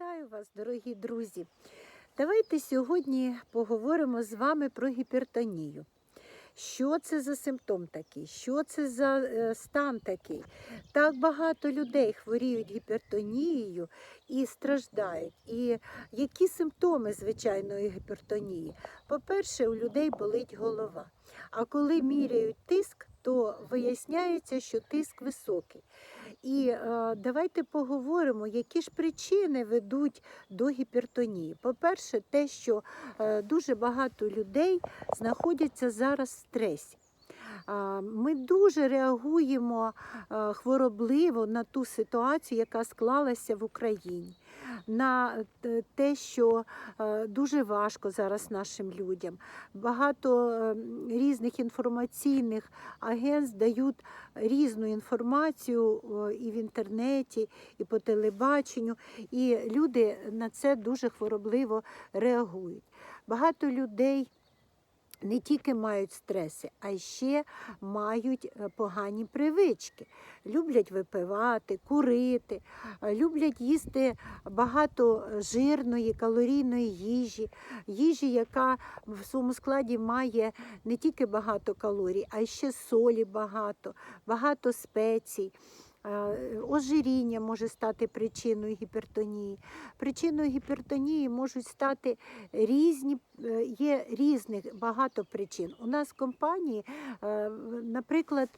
Вітаю вас, дорогі друзі! Давайте сьогодні поговоримо з вами про гіпертонію. Що це за симптом такий? Що це за е, стан такий? Так багато людей хворіють гіпертонією і страждають. І які симптоми звичайної гіпертонії? По-перше, у людей болить голова. А коли міряють тиск, то виясняється, що тиск високий. І е, давайте поговоримо, які ж причини ведуть до гіпертонії. По-перше, те, що е, дуже багато людей знаходяться зараз в стресі. Ми дуже реагуємо е, хворобливо на ту ситуацію, яка склалася в Україні, на е, те, що е, дуже важко зараз нашим людям. Багато різних інформаційних агентств дають різну інформацію і в інтернеті, і по телебаченню, і люди на це дуже хворобливо реагують. Багато людей не тільки мають стреси, а ще мають е, погані привички. Люблять випивати, курити, е, люблять їсти багато жирної, калорійної їжі, їжі, яка в своєму складі має не тільки багато калорій, а ще солі багато, багато спецій. Е, Ожиріння може стати причиною гіпертонії. Причиною гіпертонії можуть стати різні, е, є різних багато причин. У нас в компанії, е, наприклад,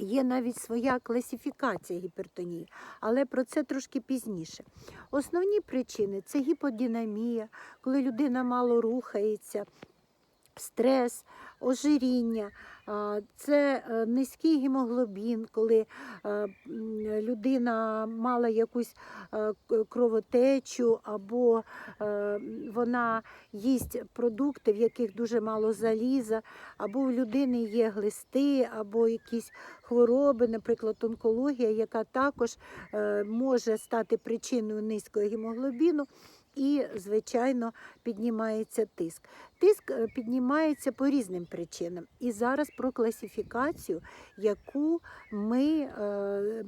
Є навіть своя класифікація гіпертонії, але про це трошки пізніше. Основні причини це гіподинамія, коли людина мало рухається, стрес, ожиріння, це е, низький гемоглобін, коли е, людина мала якусь е, кровотечу, або вона їсть продукти, в яких дуже мало заліза, або в людини є глисти, або якісь хвороби, наприклад, онкологія, яка також може стати причиною низького гемоглобіну. І, звичайно, піднімається тиск. Тиск е, піднімається по різним причинам. І зараз про класифікацію, яку ми е,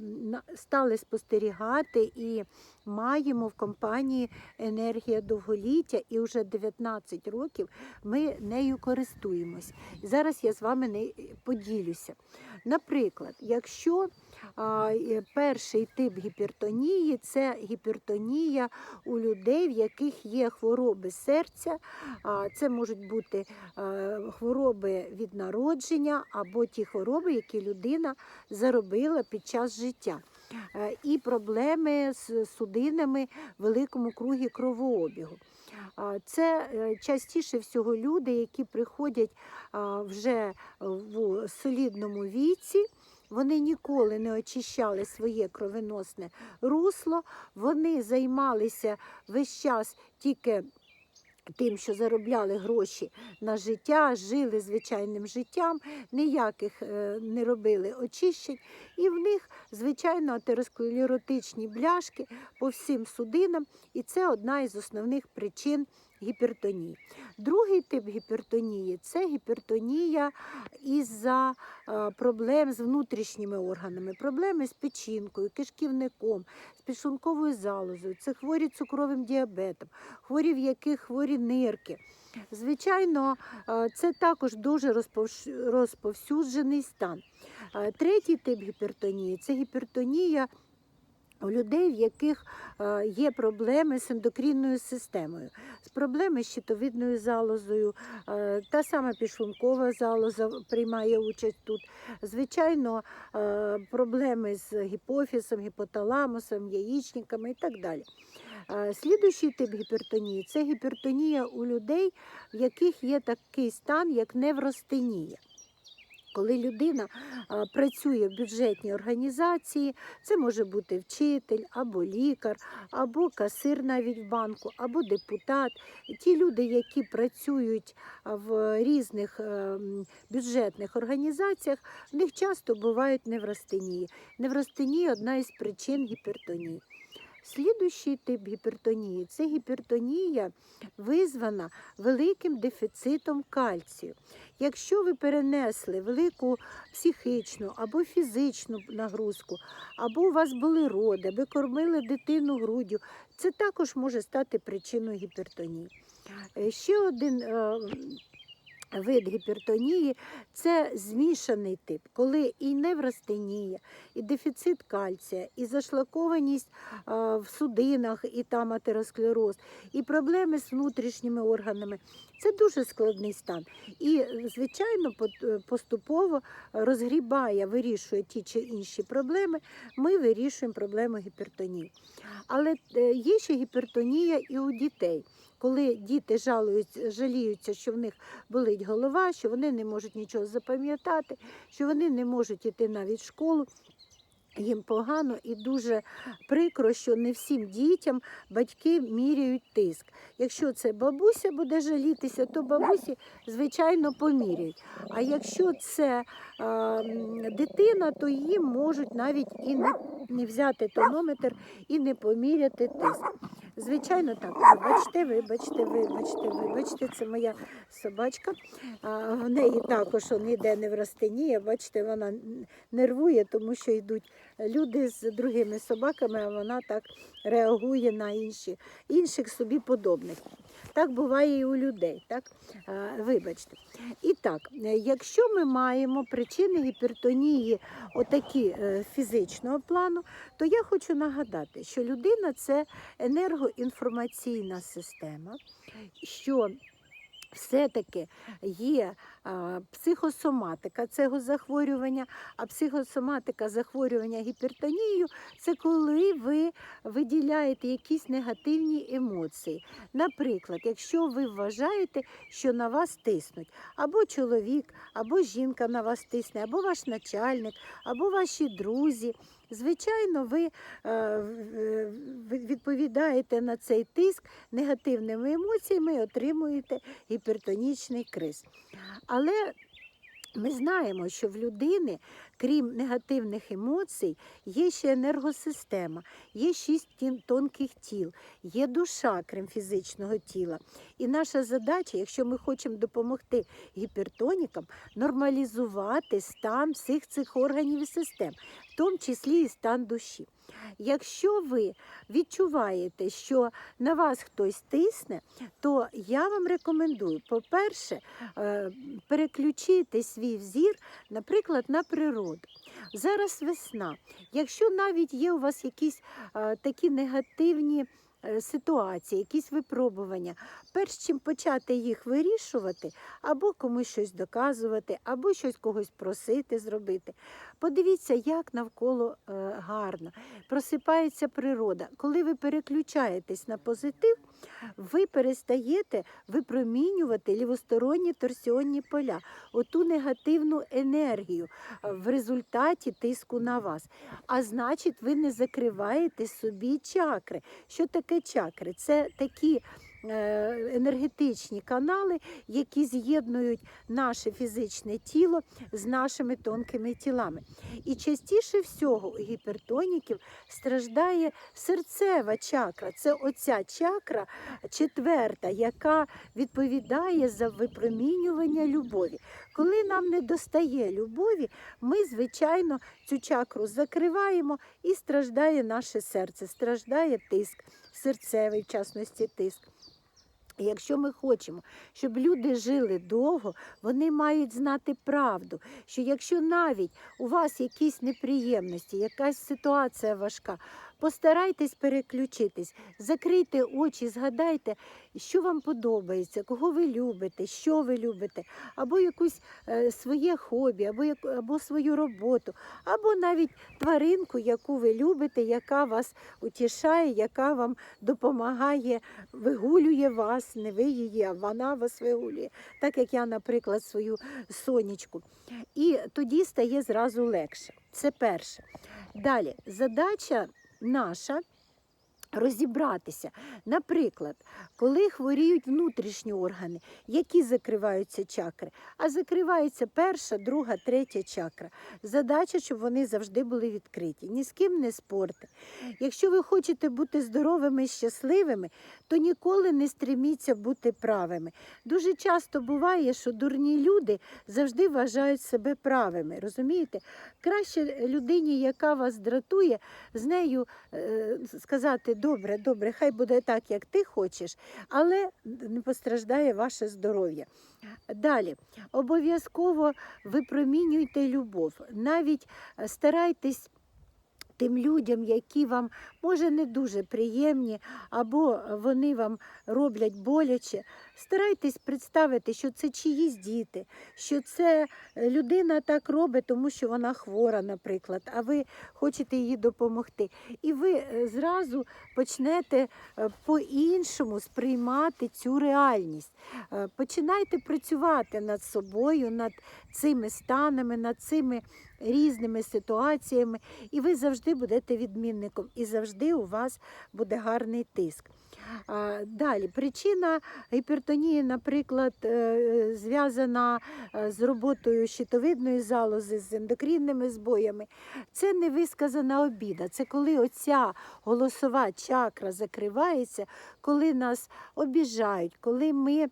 стали спостерігати і маємо в компанії Енергія довголіття, і вже 19 років ми нею користуємось. Зараз я з вами не поділюся. Наприклад, якщо е, перший тип гіпертонії це гіпертонія у людей, в яких є хвороби серця, це можуть бути е, хвороби від народження або ті хвороби, які людина заробила під час життя. Е, І проблеми з судинами в великому кругі кровообігу. Це е, частіше всього люди, які приходять вже в солідному віці. Вони ніколи не очищали своє кровоносне русло, вони займалися весь час тільки тим, що заробляли гроші на життя, жили звичайним життям, ніяких е, не робили очищень, і в них, звичайно, атеросклеротичні бляшки по всім судинам, і це одна із основних причин гіпертонії. Другий тип гіпертонії це гіпертонія із-за е, проблем з внутрішніми органами, проблеми з печінкою, кишківником, з підшлунковою залозою, це хворі цукровим діабетом, хворі, в яких хворі нирки. Звичайно, е, це також дуже розповсюджений стан. Е, Третій тип гіпертонії це гіпертонія у людей, в яких е, є проблеми з ендокрінною системою, з проблеми з щитовидною залозою, е, та сама підшлункова залоза приймає участь тут. Звичайно, е, проблеми з гіпофізом, гіпоталамусом, яєчниками і так далі. Слідуючий тип гіпертонії це гіпертонія у людей, в яких є такий стан, як невростенія. Коли людина працює в бюджетній організації, це може бути вчитель або лікар, або касир навіть в банку, або депутат. Ті люди, які працюють в різних е, бюджетних організаціях, в них часто бувають неврастенії. Неврастенія одна із причин гіпертонії. Слідуючий тип гіпертонії це гіпертонія, визвана великим дефіцитом кальцію. Якщо ви перенесли велику психічну або фізичну нагрузку, або у вас були роди, ви кормили дитину груддю, Це також може стати причиною гіпертонії. Е, Ще один е, вид гіпертонії це змішаний тип, коли і неврастенія, і дефіцит кальція, і зашлакованість в судинах, і там атеросклероз, і проблеми з внутрішніми органами. Це дуже складний стан. І, звичайно, е, поступово розгрібає, вирішує ті чи інші проблеми. Ми вирішуємо проблему гіпертонії. Але е, є ще гіпертонія і у дітей. Коли діти жалуються, жаліються, що в них болить голова, що вони не можуть нічого запам'ятати, що вони не можуть іти навіть в школу. Їм погано і дуже прикро, що не всім дітям батьки міряють тиск. Якщо це бабуся буде жалітися, то бабусі, звичайно, поміряють. А якщо це е, дитина, то їм можуть навіть і не, не взяти тонометр і не поміряти тиск. Звичайно, так. Вибачте, вибачте, вибачте, вибачте, це моя собачка. А, в неї також он іде неврастенія. Бачите, вона нервує, тому що йдуть люди з другими собаками, а вона так реагує на інші, інших собі подобних. Так буває і у людей. Так? А, Вибачте. І так, якщо ми маємо причини гіпертонії отакі е, фізичного плану, то я хочу нагадати, що людина це енергоінформаційна система, що все-таки є психосоматика цього захворювання, а психосоматика захворювання гіпертонією це коли ви виділяєте якісь негативні емоції. Наприклад, якщо ви вважаєте, що на вас тиснуть, або чоловік, або жінка на вас тисне, або ваш начальник, або ваші друзі. Звичайно, ви е, відповідаєте на цей тиск негативними емоціями отримуєте гіпертонічний криз. Але ми знаємо, що в людини, крім негативних емоцій, є ще енергосистема, є шість тонких тіл, є душа, крім фізичного тіла. І наша задача, якщо ми хочемо допомогти гіпертонікам, нормалізувати стан всіх цих органів і систем, в тому числі і стан душі. Якщо ви відчуваєте, що на вас хтось тисне, то я вам рекомендую, по-перше, е, переключити свій взір, наприклад, на природу. Зараз весна. Якщо навіть є у вас якісь е, такі негативні ситуації, якісь випробування, перш чим почати їх вирішувати, або комусь щось доказувати, або щось когось просити зробити. Подивіться, як навколо е, гарно просипається природа. Коли ви переключаєтесь на позитив, ви перестаєте випромінювати лівосторонні торсіонні поля, оту негативну енергію в результаті тиску на вас. А значить, ви не закриваєте собі чакри. Що таке чакри? Це такі. Е, Енергетичні канали, які з'єднують наше фізичне тіло з нашими тонкими тілами. І частіше всього у гіпертоніків страждає серцева чакра. Це оця чакра четверта, яка відповідає за випромінювання любові. Коли нам не достає любові, ми, звичайно, цю чакру закриваємо і страждає наше серце, страждає тиск, серцевий, в частності тиск. І Якщо ми хочемо, щоб люди жили довго, вони мають знати правду, що якщо навіть у вас якісь неприємності, якась ситуація важка, постарайтесь переключитись, закрийте очі, згадайте, що вам подобається, кого ви любите, що ви любите, або якусь е, своє хобі, або, яку- або свою роботу, або навіть тваринку, яку ви любите, яка вас утішає, яка вам допомагає, вигулює вас, не ви її, а вона вас вигулює. Так як я, наприклад, свою сонечку. І тоді стає зразу легше. Це перше. Далі, задача наша. Розібратися, наприклад, коли хворіють внутрішні органи, які закриваються чакри, а закривається перша, друга, третя чакра. Задача, щоб вони завжди були відкриті. Ні з ким не спорте. Якщо ви хочете бути здоровими і щасливими, то ніколи не стреміться бути правими. Дуже часто буває, що дурні люди завжди вважають себе правими. Розумієте? Краще людині, яка вас дратує, з нею е, сказати Добре, добре, хай буде так, як ти хочеш, але не постраждає ваше здоров'я. Далі, обов'язково випромінюйте любов. Навіть е, старайтесь тим людям, які вам може не дуже приємні, або вони вам роблять боляче. Старайтесь представити, що це чиїсь діти, що це е, людина так робить, тому що вона хвора, наприклад, а ви хочете їй допомогти. І ви е, зразу почнете е, по-іншому сприймати цю реальність. Починайте працювати над собою, над цими станами, над цими різними ситуаціями, і ви завжди будете відмінником, і завжди у вас буде гарний тиск. Далі, причина гіпертонії, наприклад, е, зв'язана е, з роботою щитовидної залози, з ендокринними збоями. Це невисказана обіда. Це коли оця голосова чакра закривається, коли нас обіжають, коли ми.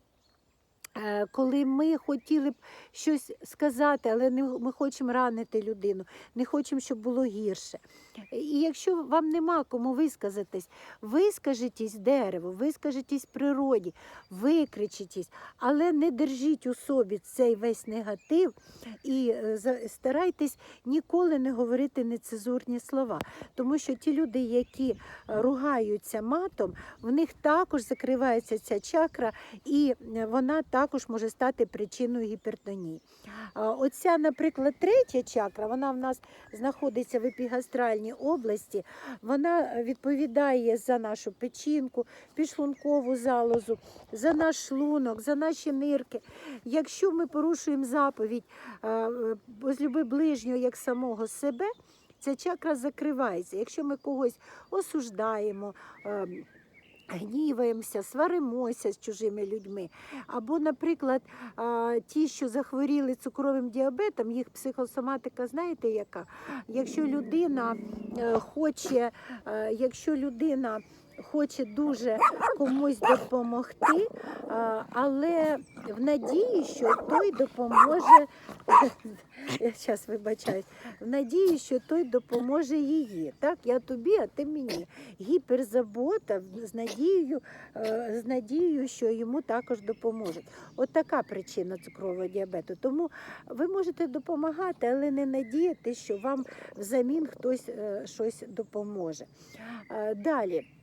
Е, Коли ми хотіли б щось сказати, але не, ми хочемо ранити людину, не хочемо, щоб було гірше. І якщо вам нема кому висказатись, вискажітесь дереву, вискажітесь природі, викричитесь, але не держіть у собі цей весь негатив і е, старайтесь ніколи не говорити нецезурні слова. Тому що ті люди, які е, ругаються матом, в них також закривається ця чакра, і вона також може стати причиною гіпертонії. Оця, наприклад, третя чакра, вона в нас знаходиться в епігастральній області. Вона відповідає за нашу печінку, підшлункову залозу, за наш шлунок, за наші нирки. Якщо ми порушуємо заповідь е, е, возлюби ближнього як самого себе, ця чакра закривається. Якщо ми когось осуждаємо, е, гніваємося, сваримося з чужими людьми. Або, наприклад, ті, що захворіли цукровим діабетом, їх психосоматика, знаєте, яка? Якщо людина е, хоче, е, якщо людина хоче дуже комусь допомогти, але в надії, що той допоможе. Я зараз вибачаюсь, в надії, що той допоможе її. Так, я тобі, а ти мені. Гіперзабота з надією, е, з надією, що йому також допоможуть. От така причина цукрового діабету. Тому ви можете допомагати, але не надіяти, що вам взамін хтось е, щось допоможе. Е, Далі.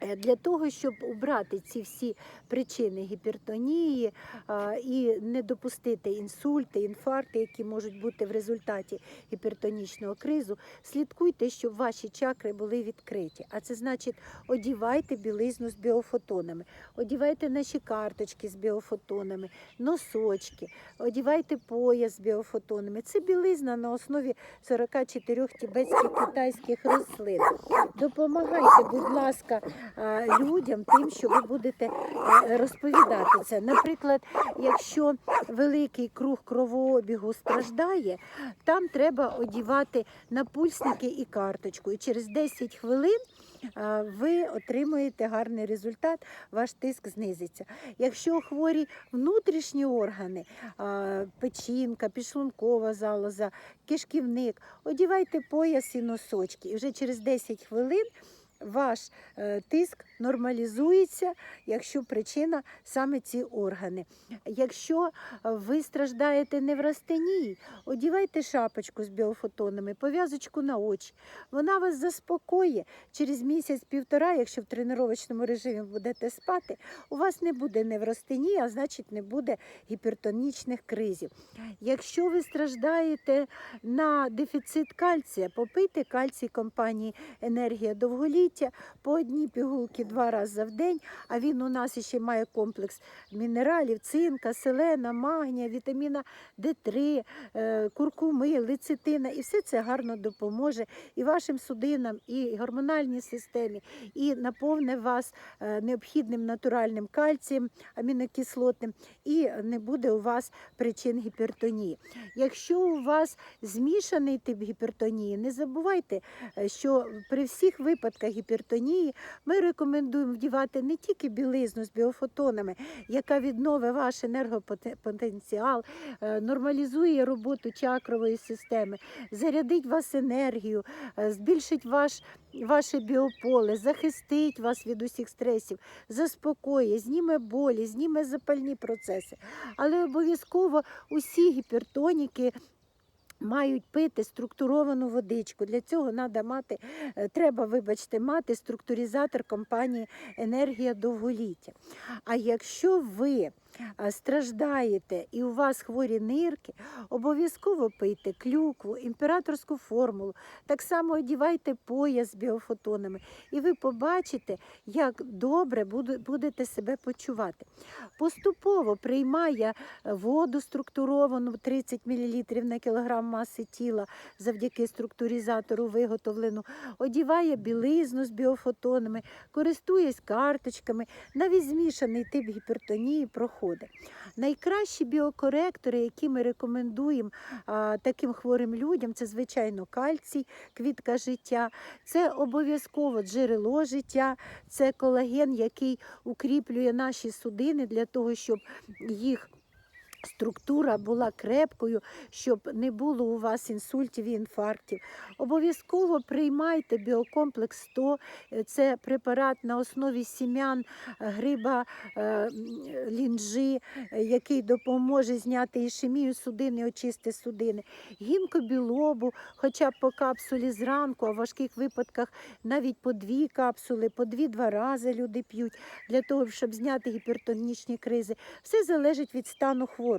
Е, Для того, щоб убрати ці всі причини гіпертонії а, і не допустити інсульти, інфаркти, які можуть бути в результаті гіпертонічного кризу, слідкуйте, щоб ваші чакри були відкриті. А це значить, одівайте білизну з біофотонами, одівайте наші карточки з біофотонами, носочки, одівайте пояс з біофотонами. Це білизна на основі 44 тібетських китайських рослин. Допомагайте, будь ласка, людям тим, що ви будете е, розповідати це. Наприклад, якщо великий круг кровообігу страждає, там треба одівати напульсники і карточку. І через 10 хвилин ви отримуєте гарний результат, ваш тиск знизиться. Якщо хворі внутрішні органи, печінка, підшлункова залоза, кишківник, одівайте пояс і носочки. І вже через 10 хвилин ваш е, тиск нормалізується, якщо причина саме ці органи. Якщо е, ви страждаєте неврастенії, одівайте шапочку з біофотонами, пов'язочку на очі. Вона вас заспокоює. Через місяць-півтора, якщо в тренувачному режимі будете спати, у вас не буде неврастенії, а значить не буде гіпертонічних кризів. Якщо ви страждаєте на дефіцит кальція, попийте кальцій компанії Енергія довголіття по одній пігулки два рази в день. А він у нас ще має комплекс мінералів, цинка, селена, магнія, вітаміна Д3, е, куркуми, лецитина. І все це гарно допоможе і вашим судинам, і гормональній системі, і наповне вас е, необхідним натуральним кальцієм, амінокислотним, і не буде у вас причин гіпертонії. Якщо у вас змішаний тип гіпертонії, не забувайте, е, що при всіх випадках гіпертонії, ми рекомендуємо вдівати не тільки білизну з біофотонами, яка відновить ваш енергопотенціал, е, нормалізує роботу чакрової системи, зарядить вас енергію, е, збільшить ваш, ваше біополе, захистить вас від усіх стресів, заспокоїть, зніме болі, зніме запальні процеси. Але обов'язково усі гіпертоніки мають пити структуровану водичку. Для цього треба мати, е, треба, вибачте, мати структуризатор компанії Енергія довголіття. А якщо ви страждаєте і у вас хворі нирки, обов'язково пийте клюкву, імператорську формулу, так само одівайте пояс з біофотонами, і ви побачите, як добре будете себе почувати. Поступово приймає е, воду структуровану 30 мл на кілограм маси тіла завдяки структуризатору виготовлену, одіває білизну з біофотонами, користуєсь карточками, навіть змішаний тип гіпертонії проходить. Найкращі біокоректори, які ми рекомендуємо а, таким хворим людям, це звичайно кальцій, квітка життя, це обов'язково джерело життя, це колаген, який укріплює наші судини для того, щоб їх структура була крепкою, щоб не було у вас інсультів і інфарктів. Обов'язково приймайте біокомплекс 100. Е, Це препарат на основі сім'ян гриба е, е, який допоможе зняти ішемію судин і очисти судини. Гінкобілобу, хоча б по капсулі зранку, а в важких випадках навіть по дві капсули, по дві-два рази люди п'ють для того, щоб зняти гіпертонічні кризи. Все залежить від стану хворого.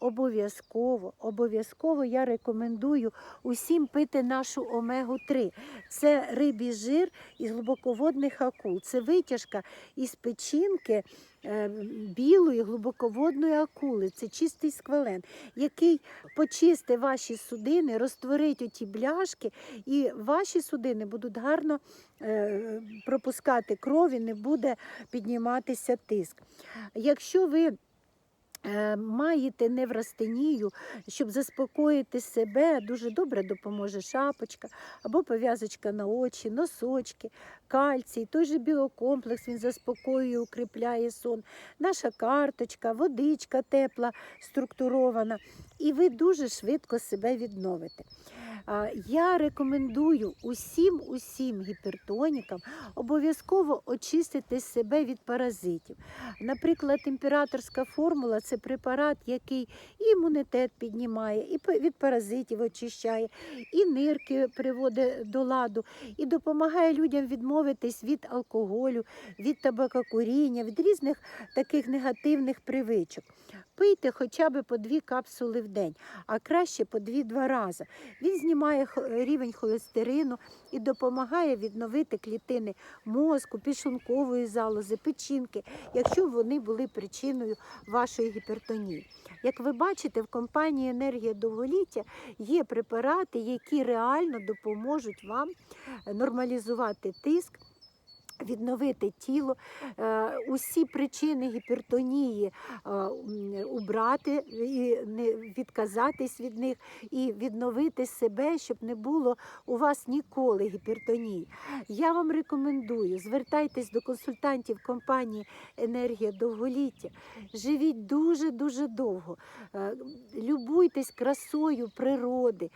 Обов'язково, обов'язково я рекомендую усім пити нашу омегу-3. Це рибій жир із глибоководних акул. Це витяжка із печінки е, білої глибоководної акули. Це чистий сквален, який почистить ваші судини, розтворить оті бляшки, і ваші судини будуть гарно е, пропускати кров і не буде підніматися тиск. Якщо ви маєте неврастенію, щоб заспокоїти себе, дуже добре допоможе шапочка або пов'язочка на очі, носочки, кальцій, той же біокомплекс, він заспокоює, укріпляє сон, наша карточка, водичка тепла, структурована, і ви дуже швидко себе відновите. Я рекомендую усім усім гіпертонікам обов'язково очистити себе від паразитів. Наприклад, імператорська формула це препарат, який імунітет піднімає, і від паразитів очищає, і нирки приводить до ладу, і допомагає людям відмовитись від алкоголю, від табакокуріння, від різних таких негативних привичок. Пийте хоча б по дві капсули в день, а краще по дві-два рази. Він хо- рівень холестерину і допомагає відновити клітини мозку, підшлункової залози, печінки, якщо вони були причиною вашої гіпертонії. Як ви бачите, в компанії Енергія довголіття є препарати, які реально допоможуть вам нормалізувати тиск. Відновити тіло, е, усі причини гіпертонії е, убрати і не відказатись від них, і відновити себе, щоб не було у вас ніколи гіпертонії. Я вам рекомендую, звертайтесь до консультантів компанії Енергія довголіття. Живіть дуже-дуже довго. Е, Любуйтесь красою природи,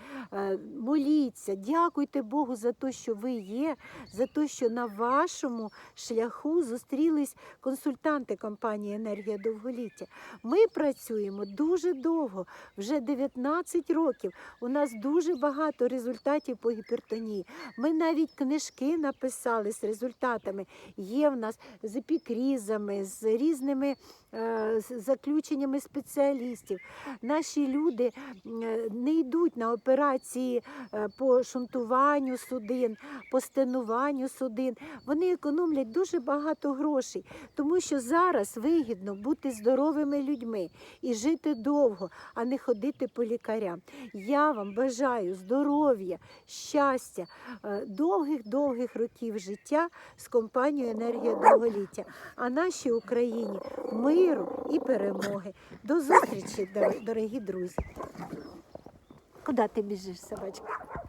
моліться, дякуйте Богу за те, що ви є, за те, що на вашому шляху зустрілись консультанти компанії Енергія довголіття. Ми працюємо дуже довго, вже 19 років. У нас дуже багато результатів по гіпертонії. Ми навіть книжки написали з результатами. Є в нас з епікрізами, з різними е, заключеннями спеціалістів. Наші люди е, не йдуть на операції е, по шунтуванню судин, по стенуванню судин. Вони економлять дуже багато грошей, тому що зараз вигідно бути здоровими людьми і жити довго, а не ходити по лікарям. Я вам бажаю здоров'я, щастя, е, довгих-довгих років життя з компанією Енергія довголіття. А нашій Україні миру і перемоги. До зустрічі, дорогі друзі. Куди ти біжиш, собачка?